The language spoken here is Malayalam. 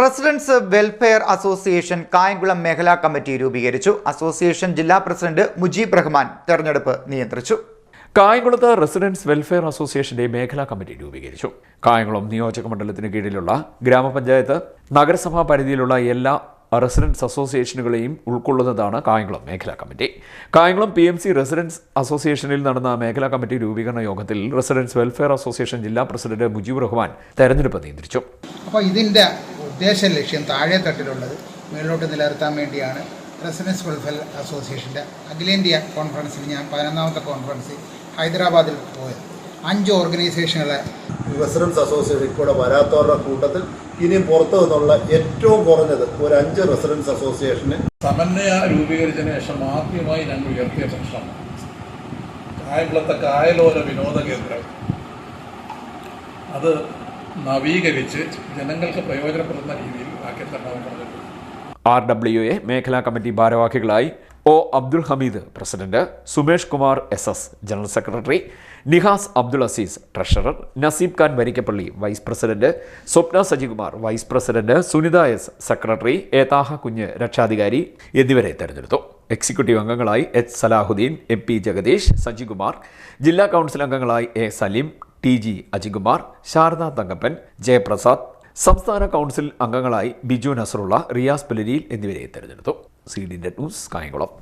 റെസിഡൻസ് വെൽഫെയർ അസോസിയേഷൻ കായംകുളം മേഖലാ കമ്മിറ്റി രൂപീകരിച്ചു. അസോസിയേഷൻ ജില്ലാ പ്രസിഡന്റ് മുജീബ് റഹ്മാൻ തെരഞ്ഞെടുപ്പ് നിയന്ത്രിച്ചു. കായംകുളത്ത് റെസിഡൻസ് വെൽഫെയർ അസോസിയേഷന്റെ മേഖലാ കമ്മിറ്റി രൂപീകരിച്ചു. കായംകുളം നിയോജക മണ്ഡലത്തിന് കീഴിലുള്ള ഗ്രാമപഞ്ചായത്ത് നഗരസഭാ പരിധിയിലുള്ള എല്ലാ റെസിഡൻസ് അസോസിയേഷനുകളെയും ഉൾക്കൊള്ളുന്നതാണ് കായംകുളം മേഖലാ committee. Kayamkulam P M C residence അസോസിയേഷനിൽ നടന്ന മേഖലാ കമ്മിറ്റി രൂപീകരണ യോഗത്തിൽ റെസിഡൻസ് വെൽഫെയർ അസോസിയേഷൻ ജില്ലാ പ്രസിഡന്റ് മുജീബ് റഹ്മാൻ തെരഞ്ഞെടുപ്പ് നിയന്ത്രിച്ചു. അപ്പോൾ ഇതിന്റെ ഉദ്ദേശ ലക്ഷ്യം താഴെ തട്ടിലുള്ളത് മുകളിലോട്ട് നിലനിർത്താൻ വേണ്ടിയാണ് റെസിഡൻസ് വെൽഫെയർ അസോസിയേഷന്റെ അഖിലേന്ത്യാ കോൺഫറൻസിൽ ഞാൻ പതിനൊന്നാമത്തെ കോൺഫറൻസിൽ ഹൈദരാബാദിൽ പോയത്. അഞ്ച് ഓർഗനൈസേഷനുകളെ റെസിഡൻസ് അസോസിയേഷൻ കൂടെ വരാത്തവരുടെ കൂട്ടത്തിൽ ഇനിയും പുറത്തു നിന്നുള്ള ഏറ്റവും കുറഞ്ഞത് ഒരു അഞ്ച് റെസിഡൻസ് അസോസിയേഷന് സമന്വയ രൂപീകരിച്ചതിന് ശേഷം ആദ്യമായി ഞങ്ങൾ ഉയർത്തിയ പ്രശ്നം. കായംകുളത്തെ കായലോര വിനോദ കേന്ദ്രം. അത് നവീകരിച്ച് ജനങ്ങൾക്ക് പ്രയോജനപ്പെടുന്ന രീതിയിൽ ആക്കി തരണമെന്ന് ആർ ഡബ്ല്യു എ മേഖലാ കമ്മിറ്റി ഭാരവാഹികളായി O Abdul Hameed president Sumesh Kumar S S general secretary Nihas Abdul Azeez treasurer Naseeb Khan Varikkappally vice president Swapna Sajikumar vice president Sunitha S secretary ഏതാഹ കുഞ്ഞ് രക്ഷാധികാരി എന്നിവരെ തെരഞ്ഞെടുത്തു. എക്സിക്യൂട്ടീവ് അംഗങ്ങളായി H Salahuddin M P Jagadeesh Sajikumar ജില്ലാ കൗൺസിൽ അംഗങ്ങളായി A Saleem T G Ajikumar Sarada Thankappan Jayaprasad സംസ്ഥാന കൗൺസിൽ അംഗങ്ങളായി ബിജു നസറുള്ള റിയാസ് പുലരിയിൽ എന്നിവരെ തെരഞ്ഞെടുത്തു. C D news Kayamkulam.